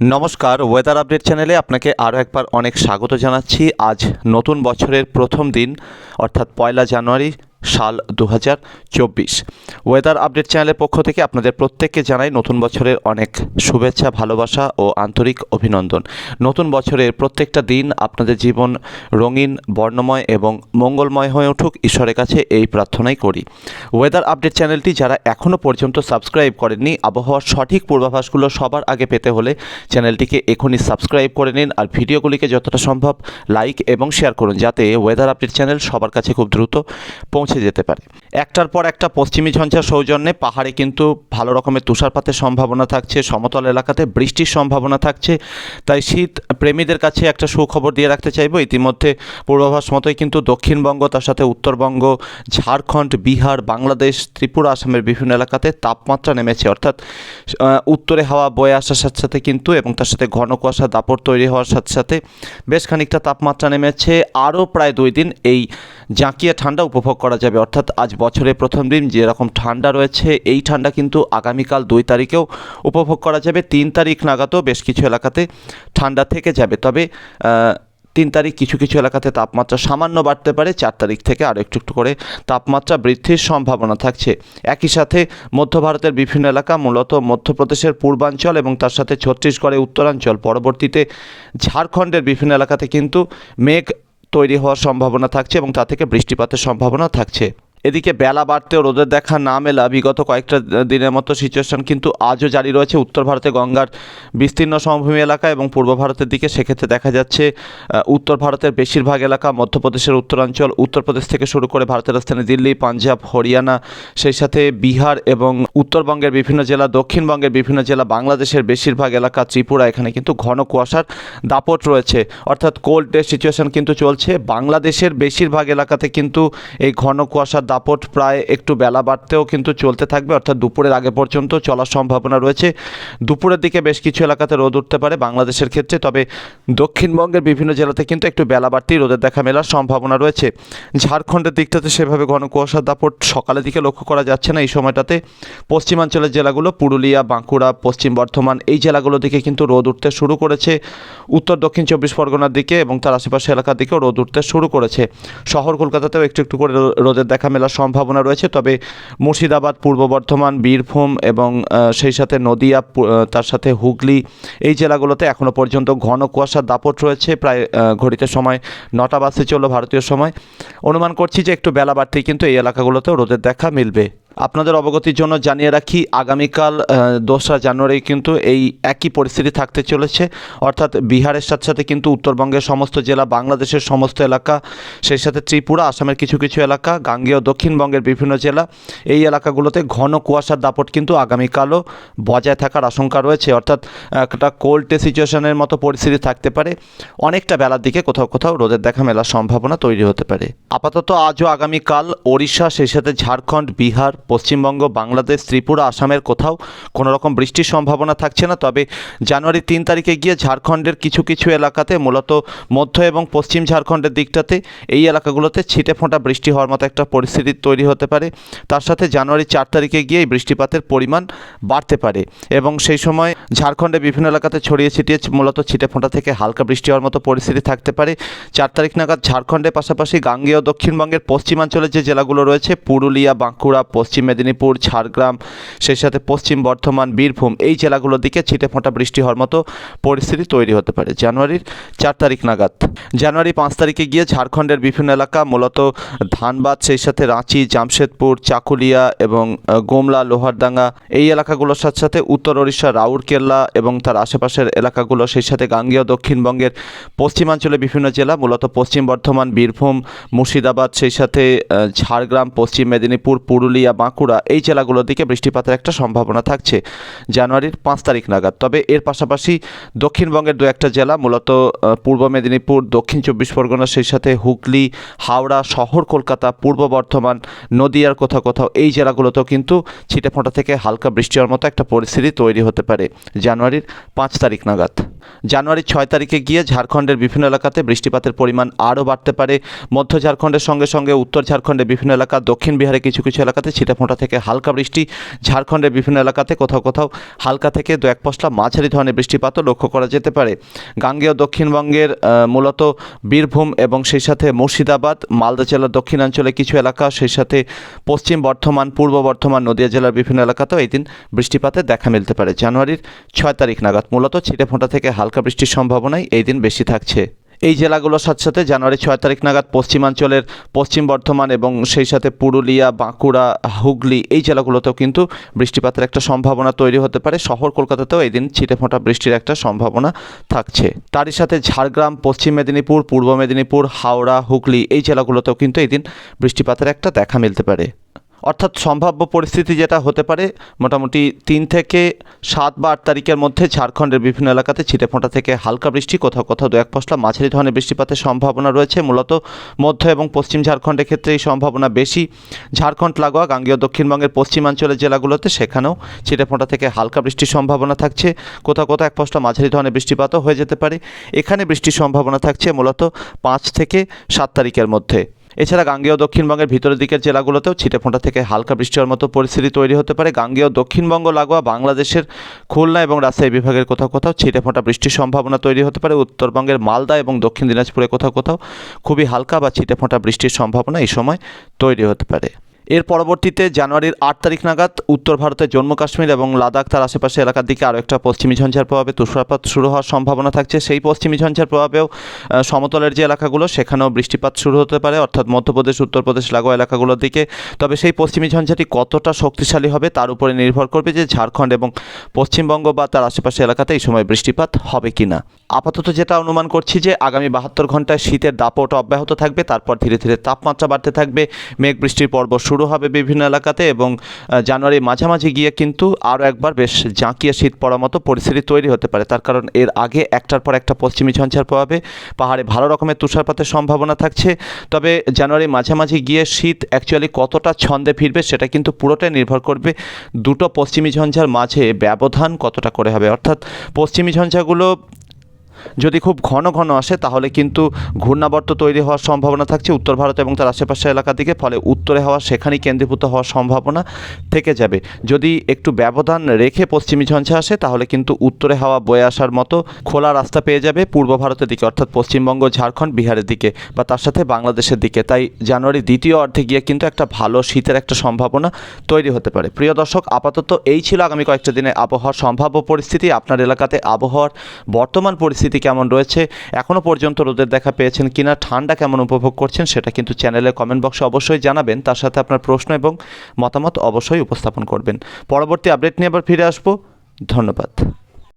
নমস্কার weather update চ্যানেলে আপনাকে আরও একবার অনেক স্বাগত জানাচ্ছি। আজ নতুন বছরের প্রথম দিন, অর্থাৎ পয়লা জানুয়ারি সাল দু হাজার চব্বিশ। ওয়েদার আপডেট চ্যানেলের পক্ষ থেকে আপনাদের প্রত্যেককে জানাই নতুন বছরের অনেক শুভেচ্ছা, ভালোবাসা ও আন্তরিক অভিনন্দন। নতুন বছরের প্রত্যেকটা দিন আপনাদের জীবন রঙিন, বর্ণময় এবং মঙ্গলময় হয়ে উঠুক। ঈশ্বরের কাছে এই প্রার্থনাই করি। ওয়েদার আপডেট চ্যানেলটি যারা এখনও পর্যন্ত সাবস্ক্রাইব করেননি, আবহাওয়ার সঠিক পূর্বাভাসগুলো সবার আগে পেতে হলে চ্যানেলটিকে এখনই সাবস্ক্রাইব করে নিন আর ভিডিওগুলিকে যতটা সম্ভব লাইক এবং শেয়ার করুন, যাতে ওয়েদার আপডেট চ্যানেল সবার কাছে খুব দ্রুত পৌঁছে যেতে পারে। একটার পর একটা পশ্চিমী ঝঞ্ঝার সৌজন্যে পাহাড়ে কিন্তু ভালো রকমের তুষারপাতের সম্ভাবনা থাকছে, সমতল এলাকাতে বৃষ্টির সম্ভাবনা থাকছে। তাই শীত প্রেমীদের কাছে একটা সুখবর দিয়ে রাখতে চাইব। ইতিমধ্যে পূর্বাভাস মতোই কিন্তু দক্ষিণবঙ্গ, তার সাথে উত্তরবঙ্গ, ঝাড়খণ্ড, বিহার, বাংলাদেশ, ত্রিপুরা, আসামের বিভিন্ন এলাকাতে তাপমাত্রা নেমেছে। অর্থাৎ উত্তরে হাওয়া বয়ে আসার সাথে সাথে কিন্তু এবং তার সাথে ঘন কুয়াশা, দাপট তৈরি হওয়ার সাথে সাথে বেশ খানিকটা তাপমাত্রা নেমেছে। আরও প্রায় দুই দিন এই জাঁকিয়ে ঠান্ডা উপভোগ করা যাবে। অর্থাৎ আজ বছরের প্রথম দিন যেরকম ঠান্ডা রয়েছে, এই ঠান্ডা কিন্তু আগামীকাল দুই তারিখেও উপভোগ করা যাবে। তিন তারিখ নাগাদও বেশ কিছু এলাকাতে ঠান্ডা থেকে যাবে। তবে তিন তারিখ কিছু কিছু এলাকাতে তাপমাত্রা সামান্য বাড়তে পারে। চার তারিখ থেকে আরও একটু একটু করে তাপমাত্রা বৃদ্ধির সম্ভাবনা থাকছে। একই সাথে মধ্য ভারতের বিভিন্ন এলাকা, মূলত মধ্যপ্রদেশের পূর্বাঞ্চল এবং তার সাথে ছত্তিশগড়ের উত্তরাঞ্চল, পরবর্তীতে ঝাড়খণ্ডের বিভিন্ন এলাকাতে কিন্তু মেঘ তৈরি হওয়ার সম্ভাবনা থাকছে এবং তা থেকে বৃষ্টিপাতের সম্ভাবনা থাকছে। এদিকে বেলা বাড়তেও রোদের দেখা না মেলা বিগত কয়েকটা দিনের মতো সিচুয়েশন কিন্তু আজও জারি রয়েছে। উত্তর ভারতে গঙ্গার বিস্তীর্ণ সমভূমি এলাকা এবং পূর্ব ভারতের দিকে সেক্ষেত্রে দেখা যাচ্ছে উত্তর ভারতের বেশিরভাগ এলাকা, মধ্যপ্রদেশের উত্তরাঞ্চল, উত্তরপ্রদেশ থেকে শুরু করে ভারতের রাজধানী দিল্লি, পাঞ্জাব, হরিয়ানা, সেই সাথে বিহার এবং উত্তরবঙ্গের বিভিন্ন জেলা, দক্ষিণবঙ্গের বিভিন্ন জেলা, বাংলাদেশের বেশিরভাগ এলাকা, ত্রিপুরা, এখানে কিন্তু ঘন কুয়াশার দাপট রয়েছে। অর্থাৎ কোল্ড ডে সিচুয়েশন কিন্তু চলছে। বাংলাদেশের বেশিরভাগ এলাকাতে কিন্তু এই ঘন কুয়াশার দাপট প্রায় একটু বেলা বাড়তেও কিন্তু চলতে থাকবে, অর্থাৎ দুপুরের আগে পর্যন্ত চলার সম্ভাবনা রয়েছে। দুপুরের দিকে বেশ কিছু এলাকাতে রোদ উঠতে পারে বাংলাদেশের ক্ষেত্রে, তবে দক্ষিণবঙ্গের বিভিন্ন জেলাতে কিন্তু একটু বেলা বাড়তেই রোদের দেখা মেলার সম্ভাবনা রয়েছে। ঝাড়খণ্ডের দিকটাতে সেভাবে ঘন কুয়াশার দাপট সকালের দিকে লক্ষ্য করা যাচ্ছে না। এই সময়টাতে পশ্চিমাঞ্চলের জেলাগুলো পুরুলিয়া, বাঁকুড়া, পশ্চিম বর্ধমান এই জেলাগুলো দিকে কিন্তু রোদ উঠতে শুরু করেছে। উত্তর, দক্ষিণ চব্বিশ পরগনার দিকে এবং তার আশেপাশে এলাকার দিকেও রোদ উঠতে শুরু করেছে। শহর কলকাতাতেও একটু একটু করে রোদের দেখা মেলার সম্ভাবনা রয়েছে, তবে মুর্শিদাবাদ, পূর্ব বর্ধমান, বীরভূম এবং সেই সাথে নদিয়া তার সাথে হুগলি এই জেলাগুলোতে এখনও পর্যন্ত ঘন কুয়াশার দাপট রয়েছে। প্রায় ঘড়িতে সময় নটা বাসে চলল ভারতীয় সময়। অনুমান করছি যে একটু বেলা বাড়তেই কিন্তু এই এলাকাগুলোতেও রোদের দেখা মিলবে। আপনাদের অবগতির জন্য জানিয়ে রাখি, আগামীকাল দোসরা জানুয়ারি কিন্তু এই একই পরিস্থিতি থাকতে চলেছে। অর্থাৎ বিহারের সাথে সাথে কিন্তু উত্তরবঙ্গের সমস্ত জেলা, বাংলাদেশের সমস্ত এলাকা, সেই সাথে ত্রিপুরা, আসামের কিছু কিছু এলাকা, গাঙ্গেয় দক্ষিণবঙ্গের বিভিন্ন জেলা, এই এলাকাগুলোতে ঘন কুয়াশার দাপট কিন্তু আগামীকালও বজায় থাকার আশঙ্কা রয়েছে। অর্থাৎ একটা কোল্ড সিচুয়েশনের মতো পরিস্থিতি থাকতে পারে। অনেকটা বেলার দিকে কোথাও কোথাও রোদের দেখা মেলার সম্ভাবনা তৈরি হতে পারে। আপাতত আজও আগামীকাল ওড়িশা, সেই সাথে ঝাড়খণ্ড, বিহার পশ্চিমবঙ্গ, বাংলাদেশ, ত্রিপুরা, আসামের কোথাও কোনো রকম বৃষ্টির সম্ভাবনা থাকছে না। তবে জানুয়ারি তিন তারিখে গিয়ে ঝাড়খণ্ডের কিছু কিছু এলাকাতে, মূলত মধ্য এবং পশ্চিম ঝাড়খণ্ডের দিকটাতে, এই এলাকাগুলোতে ছিটে ফোঁটা বৃষ্টি হওয়ার মতো একটা পরিস্থিতি তৈরি হতে পারে। তার সাথে জানুয়ারি চার তারিখে গিয়ে এই বৃষ্টিপাতের পরিমাণ বাড়তে পারে এবং সেই সময় ঝাড়খণ্ডে বিভিন্ন এলাকাতে ছড়িয়ে ছিটিয়ে মূলত ছিটে ফোঁটা থেকে হালকা বৃষ্টি হওয়ার মতো পরিস্থিতি থাকতে পারে। চার তারিখ নাগাদ ঝাড়খণ্ডের পাশাপাশি গাঙ্গেয় দক্ষিণবঙ্গের পশ্চিমাঞ্চলের যে জেলাগুলো রয়েছে, পুরুলিয়া, বাঁকুড়া, পশ্চিম মেদিনীপুর, ঝাড়গ্রাম, সেই সাথে পশ্চিম বর্ধমান, বীরভূম, এই জেলাগুলোর দিকে ছিটে ফোঁটা বৃষ্টি হওয়ার মতো পরিস্থিতি তৈরি হতে পারে। জানুয়ারির চার তারিখ নাগাদ। জানুয়ারি পাঁচ তারিখে গিয়ে ঝাড়খণ্ডের বিভিন্ন এলাকা, মূলত ধানবাদ, সেই সাথে রাঁচি, জামশেদপুর, চাকুলিয়া এবং গোমলা, লোহারডাঙ্গা, এই এলাকাগুলোর সাথে সাথে উত্তর ওড়িশা, রাউরকেল্লা এবং তার আশেপাশের এলাকাগুলো, সেই সাথে গাঙ্গেয়, দক্ষিণবঙ্গের পশ্চিমাঞ্চলে বিভিন্ন জেলা, মূলত পশ্চিম বর্ধমান, বীরভূম, মুর্শিদাবাদ, সেই সাথে ঝাড়গ্রাম, পশ্চিম মেদিনীপুর, পুরুলিয়া এই জেলাগুলোর দিকে বৃষ্টিপাতের একটা সম্ভাবনা থাকছে জানুয়ারির পাঁচ তারিখ নাগাদ। তবে এর পাশাপাশি দক্ষিণবঙ্গের দু একটা জেলা, মূলত পূর্ব মেদিনীপুর, দক্ষিণ চব্বিশ পরগনা, সেই সাথে হুগলি, হাওড়া, শহর, কলকাতা, পূর্ব বর্ধমান, নদিয়ার কোথাও কোথাও, এই জেলাগুলোতেও কিন্তু ছিটেফোঁটা থেকে হালকা বৃষ্টি হওয়ার মতো একটা পরিস্থিতি তৈরি হতে পারে জানুয়ারির পাঁচ তারিখ নাগাদ। জানুয়ারির ছয় তারিখে গিয়ে ঝাড়খণ্ডের বিভিন্ন এলাকাতে বৃষ্টিপাতের পরিমাণ আরও বাড়তে পারে। মধ্য ঝাড়খণ্ডের সঙ্গে সঙ্গে উত্তর ঝাড়খণ্ডের বিভিন্ন এলাকা, দক্ষিণ বিহারে কিছু কিছু এলাকাতে ছিটেফোঁটা ছিটেফোঁটা থেকে হালকা বৃষ্টি। ঝাড়খণ্ডের বিভিন্ন এলাকাতে কোথাও কোথাও হালকা থেকে দু এক পশলা মাঝারি ধরনের বৃষ্টিপাতও লক্ষ্য করা যেতে পারে। গাঙ্গেয় দক্ষিণবঙ্গের মূলত বীরভূম এবং সেই সাথে মুর্শিদাবাদ, মালদা জেলার দক্ষিণাঞ্চলে কিছু এলাকা, সেই সাথে পশ্চিম বর্ধমান, পূর্ব বর্ধমান, নদিয়া জেলার বিভিন্ন এলাকাতেও এই দিন বৃষ্টিপাতের দেখা মিলতে পারে। জানুয়ারির ছয় তারিখ নাগাদ মূলত ছিটেফোঁটা থেকে হালকা বৃষ্টির সম্ভাবনাই এই দিন বেশি থাকছে। এই জেলাগুলোর সাথে সাথে জানুয়ারি ছয় তারিখ নাগাদ পশ্চিমাঞ্চলের পশ্চিম বর্ধমান এবং সেই সাথে পুরুলিয়া, বাঁকুড়া, হুগলি এই জেলাগুলোতেও কিন্তু বৃষ্টিপাতের একটা সম্ভাবনা তৈরি হতে পারে। শহর কলকাতাতেও এই দিন ছিটেফোঁটা বৃষ্টির একটা সম্ভাবনা থাকছে। তারই সাথে ঝাড়গ্রাম, পশ্চিম মেদিনীপুর, পূর্ব মেদিনীপুর, হাওড়া, হুগলি এই জেলাগুলোতেও কিন্তু এই দিন বৃষ্টিপাতের একটা দেখা মিলতে পারে। অর্থাৎ সম্ভাব্য পরিস্থিতি যেটা হতে পারে, মোটামুটি তিন থেকে সাত বা আট তারিখের মধ্যে ঝাড়খণ্ডের বিভিন্ন এলাকাতে ছিটেফোঁটা থেকে হালকা বৃষ্টি, কোথাও কোথাও দু এক পশলা মাঝারি ধরনের বৃষ্টিপাতের সম্ভাবনা রয়েছে। মূলত মধ্য এবং পশ্চিম ঝাড়খণ্ডের ক্ষেত্রে এই সম্ভাবনা বেশি। ঝাড়খণ্ড, লাগোয়া, গাঙ্গেয়, দক্ষিণবঙ্গের পশ্চিমাঞ্চলের জেলাগুলোতে সেখানেও ছিটেফোঁটা থেকে হালকা বৃষ্টির সম্ভাবনা থাকছে। কোথাও কোথাও এক পশলা মাঝারি ধরনের বৃষ্টিপাতও হয়ে যেতে পারে। এখানে বৃষ্টির সম্ভাবনা থাকছে মূলত পাঁচ থেকে সাত তারিখের মধ্যে। এছাড়া গাঙ্গেয় দক্ষিণবঙ্গের ভিতরের দিকের জেলাগুলোতেও ছিটেফোঁটা থেকে হালকা বৃষ্টি হওয়ার মতো পরিস্থিতি তৈরি হতে পারে। গাঙ্গেয় দক্ষিণবঙ্গ, লাগোয়া, বাংলাদেশের খুলনা এবং রাজশাহী বিভাগের কোথাও কোথাও ছিটেফোঁটা বৃষ্টির সম্ভাবনা তৈরি হতে পারে। উত্তরবঙ্গের মালদা এবং দক্ষিণ দিনাজপুরে কোথাও কোথাও খুবই হালকা বা ছিটেফোঁটা বৃষ্টির সম্ভাবনা এই সময় তৈরি হতে পারে। এর পরবর্তীতে জানুয়ারির আট তারিখ নাগাদ উত্তর ভারতের জম্মু কাশ্মীর এবং লাদাখ, তার আশেপাশে এলাকার দিকে আরও একটা পশ্চিমী ঝঞ্ঝার প্রভাবে তুষারপাত শুরু হওয়ার সম্ভাবনা থাকছে। সেই পশ্চিমী ঝঞ্ঝার প্রভাবেও সমতলের যে এলাকাগুলো, সেখানেও বৃষ্টিপাত শুরু হতে পারে, অর্থাৎ মধ্যপ্রদেশ, উত্তরপ্রদেশ লাগোয়া এলাকাগুলোর দিকে। তবে সেই পশ্চিমী ঝঞ্ঝাটি কতটা শক্তিশালী হবে, তার উপরে নির্ভর করবে যে ঝাড়খণ্ড এবং পশ্চিমবঙ্গ বা তার আশেপাশে এলাকাতে এই সময় বৃষ্টিপাত হবে কি না আপাতত যেটা অনুমান করছি যে আগামী বাহাত্তর ঘন্টায় শীতের দাপট অব্যাহত থাকবে তারপর ধীরে ধীরে তাপমাত্রা বাড়তে থাকবে। মেঘ বৃষ্টির পর্ব শুরু হবে বিভিন্ন এলাকাতে এবং আহ, জানুয়ারির মাঝামাঝি গিয়ে কিন্তু আরও একবার বেশ জাঁকিয়ে শীত পড়ার মতো পরিস্থিতি তৈরি হতে পারে। তার কারণ এর আগে একটার পর একটা পশ্চিমী ঝঞ্ঝার প্রভাবে পাহাড়ে ভালো রকমের তুষারপাতের সম্ভাবনা থাকছে। তবে জানুয়ারির মাঝামাঝি গিয়ে শীত অ্যাকচুয়ালি কতটা ছন্দে ফিরবে সেটা কিন্তু পুরোটাই নির্ভর করবে দুটো পশ্চিমী ঝঞ্ঝার মাঝে ব্যবধান কতটা করে হবে। অর্থাৎ পশ্চিমী ঝঞ্ঝাগুলো যদি খুব ঘন ঘন আসে, তাহলে কিন্তু ঘূর্ণাবর্ত তৈরি হওয়ার সম্ভাবনা থাকছে উত্তর ভারত এবং তার আশেপাশের এলাকা দিকে, ফলে উত্তরে হওয়া, সেখানেই কেন্দ্রীভূত হওয়ার সম্ভাবনা থেকে যাবে। যদি একটু ব্যবধান রেখে পশ্চিমী ঝঞ্ঝা আসে, তাহলে কিন্তু উত্তরে হাওয়া বয়ে আসার মতো খোলা রাস্তা পেয়ে যাবে পূর্ব ভারতের দিকে, অর্থাৎ পশ্চিমবঙ্গ, ঝাড়খণ্ড, বিহারের দিকে বা তার সাথে বাংলাদেশের দিকে। তাই জানুয়ারি দ্বিতীয় অর্ধে গিয়ে কিন্তু একটা ভালো শীতের একটা সম্ভাবনা তৈরি হতে পারে। প্রিয় দর্শক, আপাতত এই ছিল আগামী কয়েকটা দিনে আবহাওয়ার সম্ভাব্য পরিস্থিতি। আপনার এলাকাতে আবহাওয়ার বর্তমান পরিস্থিতি কেমন রয়েছে এখনও পর্যন্ত রোদের দেখা পেয়েছেন কিনা, ঠান্ডা কেমন উপভোগ করছেন, সেটা কিন্তু চ্যানেলে কমেন্ট বক্সে অবশ্যই জানাবেন। তার সাথে আপনার প্রশ্ন এবং মতামত অবশ্যই উপস্থাপন করবেন। পরবর্তী আপডেট নিয়ে আবার ফিরে আসব। ধন্যবাদ।